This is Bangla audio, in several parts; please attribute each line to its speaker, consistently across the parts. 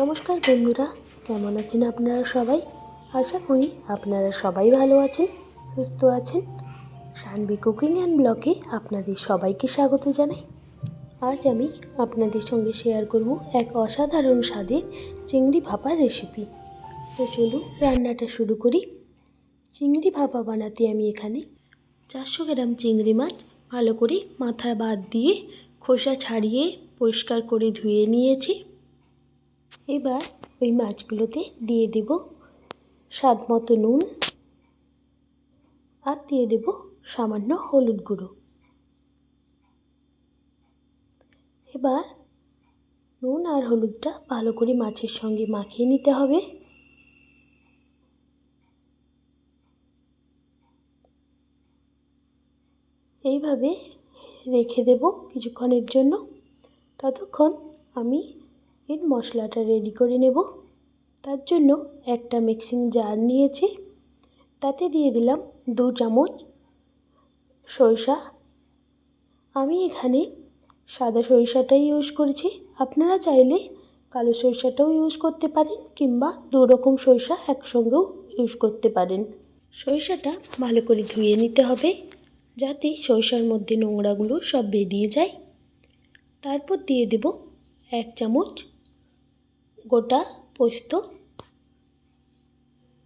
Speaker 1: নমস্কার বন্ধুরা, কেমন আছেন আপনারা সবাই? আশা করি আপনারা সবাই ভালো আছেন, সুস্থ আছেন। সানবি কুকিং অ্যান্ড ব্লগে আপনাদের সবাইকে স্বাগত জানাই। আজ আমি আপনাদের সঙ্গে শেয়ার করব এক অসাধারণ স্বাদের চিংড়ি ভাপা রেসিপি। তো চলুন রান্নাটা শুরু করি। চিংড়ি ভাপা বানাতে আমি এখানে চারশো গ্রাম চিংড়ি মাছ ভালো করে মাথা বাদ দিয়ে খোসা ছাড়িয়ে পরিষ্কার করে ধুয়ে নিয়েছি। এবার ওই মাছগুলোতে দিয়ে দেব স্বাদ মতো নুন আর দিয়ে দেব সামান্য হলুদ গুঁড়ো। এবার নুন আর হলুদটা ভালো করে মাছের সঙ্গে মাখিয়ে নিতে হবে। এইভাবে রেখে দেব কিছুক্ষণের জন্য। ততক্ষণ আমি এর মশলাটা রেডি করে নেব। তার জন্য একটা মিক্সিং জার নিয়েছি। তাতে দিয়ে দিলাম দু চামচ সরিষা। আমি এখানে সাদা সরিষাটাই ইউজ করেছি। আপনারা চাইলে কালো সরিষাটাও ইউজ করতে পারেন কিংবা দু রকম সরিষা একসঙ্গেও ইউজ করতে পারেন। সরিষাটা ভালো করে ধুয়ে নিতে হবে যাতে সরিষার মধ্যে নোংরাগুলো সব বেরিয়ে যায়। তারপর দিয়ে দেব এক চামচ গোটা পোস্ত।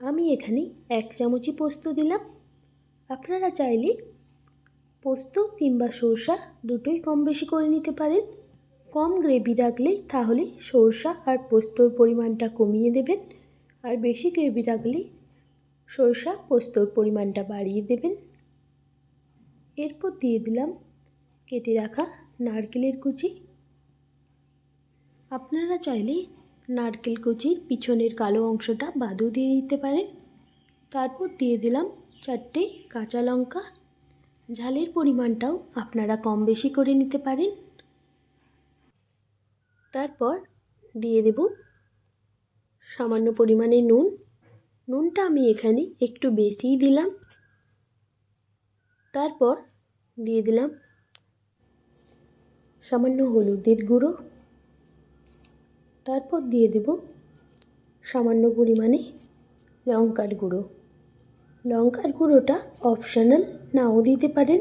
Speaker 1: আমি এখানে এক চামচই পোস্ত দিলাম। আপনারা চাইলে পোস্ত কিংবা সরষা দুটোই কম বেশি করে নিতে পারেন। কম গ্রেভি রাখলে তাহলে সরষা আর পোস্তর পরিমাণটা কমিয়ে দেবেন। আর বেশি গ্রেভি রাখলে সরষা পোস্তর পরিমাণটা বাড়িয়ে দেবেন। এরপর দিয়ে দিলাম কেটে রাখা নারকেলের কুচি। আপনারা চাইলে নারকেল কুচির পিছনের কালো অংশটা বাদও দিয়ে দিতে পারেন তারপর দিয়ে দিলাম চারটে কাঁচা লঙ্কা। ঝালের পরিমাণটাও আপনারা কম বেশি করে নিতে পারেন। তারপর দিয়ে দেব সামান্য পরিমাণে নুন। নুনটা আমি এখানে একটু বেশিই দিলাম। তারপর দিয়ে দিলাম সামান্য হলুদের গুঁড়ো। তারপর দিয়ে দেব সামান্য পরিমাণে লঙ্কার গুঁড়ো। লঙ্কার গুঁড়োটা অপশানাল নাও দিতে পারেন।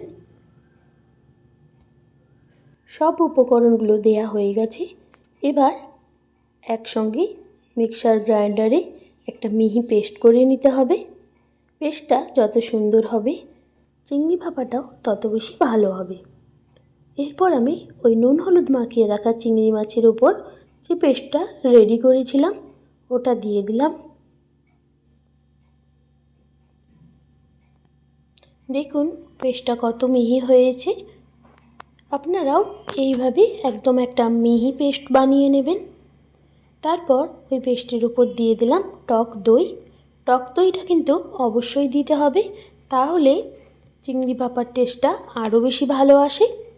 Speaker 1: সব উপকরণগুলো দেয়া হয়ে গেছে। এবার একসঙ্গে মিক্সার গ্রাইন্ডারে একটা মিহি পেস্ট করে নিতে হবে। পেস্টটা যত সুন্দর হবে, চিংড়ি ভাপাটাও তত বেশি ভালো হবে। এরপর আমি ওই নুন হলুদ মাখিয়ে রাখা চিংড়ি মাছের উপর যে পেস্টটা রেডি করেছিলাম, ওটা দিয়ে দিলাম। দেখুন, পেস্টটা কত মিহি হয়েছে। আপনারাও এইভাবে একদম একটা মিহি পেস্ট বানিয়ে নেবেন। তারপর ওই পেস্টের উপর দিয়ে দিলাম টক দই। টক দইটা কিন্তু অবশ্যই দিতে হবে, তাহলে চিংড়ি ভাপার টেস্টটা আরও বেশি ভালো আসে।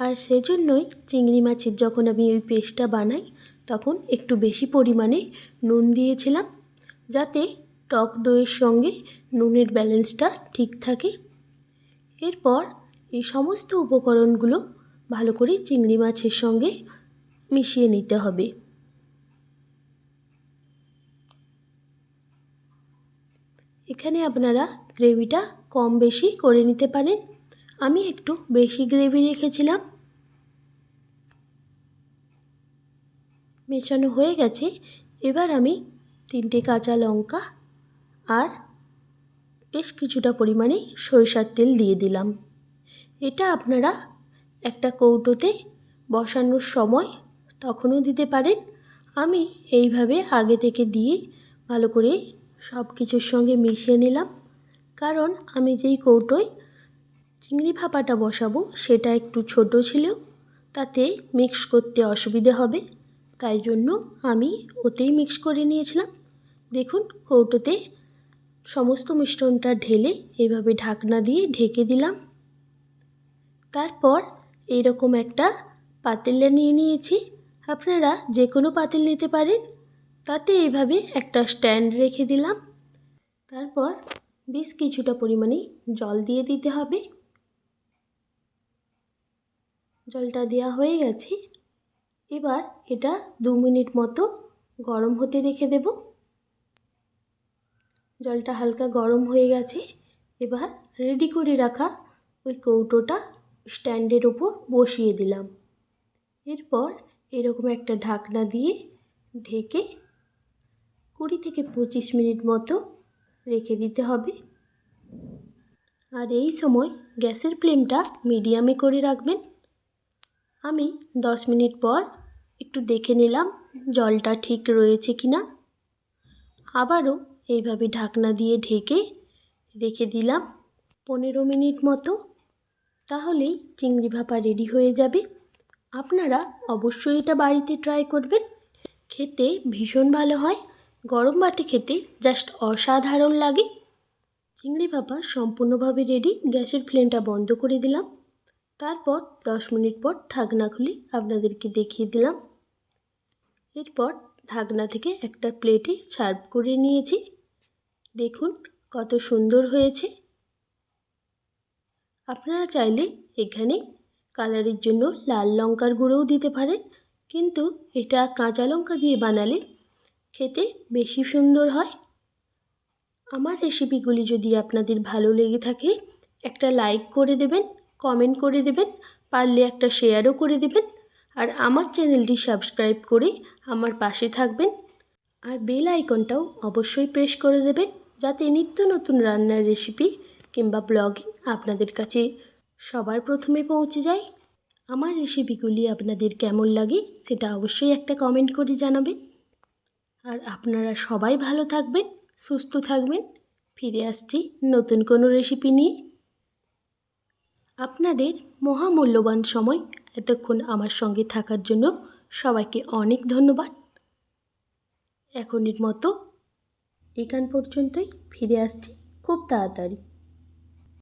Speaker 1: আর সেজন্যই চিংড়ি মাছের যখন আমি ওই পেস্টটা বানাই, তখন একটু বেশি পরিমাণে নুন দিয়েছিলাম, যাতে টক দইয়ের সঙ্গে নুনের ব্যালেন্সটা ঠিক থাকে। এরপর এই সমস্ত উপকরণগুলো ভালো করে চিংড়ি মাছের সঙ্গে মিশিয়ে নিতে হবে। এখানে আপনারা গ্রেভিটা কম বেশি করে নিতে পারেন। আমি একটু বেশি গ্রেভি রেখেছিলাম। মেশানো হয়ে গেছে। এবার আমি তিনটে কাঁচা লঙ্কা আর বেশ কিছুটা পরিমাণে সরিষার তেল দিয়ে দিলাম। এটা আপনারা একটা কৌটোতে বসানোর সময় তখনও দিতে পারেন। আমি এইভাবে আগে থেকে দিয়ে ভালো করে সব কিছুর সঙ্গে মিশিয়ে নিলাম। কারণ আমি যেই কৌটোয় চিংড়ি ভাপাটা বসাবো সেটা একটু ছোট ছিল, তাতে মিক্স করতে অসুবিধে হবে। তাই জন্য আমি ওতেই মিক্স করে নিয়েছিলাম। দেখুন কৌটোতে সমস্ত মিশ্রণটা ঢেলে এইভাবে ঢাকনা দিয়ে ঢেকে দিলাম। তারপর এইরকম একটা পাতিলে নিয়ে নিয়েছি। আপনারা যে কোনো পাতিল নিতে পারেন, তাতে এইভাবে একটা স্ট্যান্ড রেখে দিলাম। তারপর বেশ কিছুটা পরিমাণে জল দিয়ে দিতে হবে। জলটা দেওয়া হয়ে গেছে। এবার এটা দু মিনিট মতো গরম হতে রেখে দেব। জলটা হালকা গরম হয়ে গেছে। এবার রেডি করে রাখা ওই কৌটোটা স্ট্যান্ডের ওপর বসিয়ে দিলাম। এরপর এরকম একটা ঢাকনা দিয়ে ঢেকে কুড়ি থেকে পঁচিশ মিনিট মতো রেখে দিতে হবে। আর এই সময় গ্যাসের ফ্লেমটা মিডিয়ামে করে রাখবেন। আমি দশ মিনিট পর একটু দেখে নিলাম জলটা ঠিক রয়েছে কি না আবারও এইভাবে ঢাকনা দিয়ে ঢেকে রেখে দিলাম পনেরো মিনিট মতো। তাহলেই চিংড়ি ভাপা রেডি হয়ে যাবে। আপনারা অবশ্যই এটা বাড়িতে ট্রাই করবেন। খেতে ভীষণ ভালো হয়। গরম ভাতে খেতে জাস্ট অসাধারণ লাগে। চিংড়ি ভাপা সম্পূর্ণভাবে রেডি। গ্যাসের ফ্লেমটা বন্ধ করে দিলাম। তারপর দশ মিনিট পর ঢাকনা খুলে আপনাদেরকে দেখিয়ে দিলাম। এরপর ঢাকনা থেকে একটা প্লেটে সার্ভ করে নিয়েছি। দেখুন কত সুন্দর হয়েছে। আপনারা চাইলে এখানে কালারের জন্য লাল লঙ্কার গুঁড়োও দিতে পারেন, কিন্তু এটা কাঁচা লঙ্কা দিয়ে বানালে খেতে বেশি সুন্দর হয়। আমার রেসিপিগুলি যদি আপনাদের ভালো লেগে থাকে, একটা লাইক করে দেবেন, কমেন্ট করে দেবেন, পারলে একটা শেয়ারও করে দেবেন। আর আমার চ্যানেলটি সাবস্ক্রাইব করে আমার পাশে থাকবেন। আর বেল আইকনটাও অবশ্যই প্রেস করে দেবেন যাতে নিত্য নতুন রান্নার রেসিপি কিংবা ব্লগিং আপনাদের কাছে সবার প্রথমে পৌঁছে যায়। আমার রেসিপিগুলি আপনাদের কেমন লাগে সেটা অবশ্যই একটা কমেন্ট করে জানাবেন। আর আপনারা সবাই ভালো থাকবেন, সুস্থ থাকবেন। ফিরে আসছি নতুন কোনো রেসিপি নিয়ে। আপনাদের মহামূল্যবান সময় এতক্ষণ আমার সঙ্গে থাকার জন্য সবাইকে অনেক ধন্যবাদ। এখনের মতো এখান পর্যন্তই, ফিরে আসছি খুব তাড়াতাড়ি।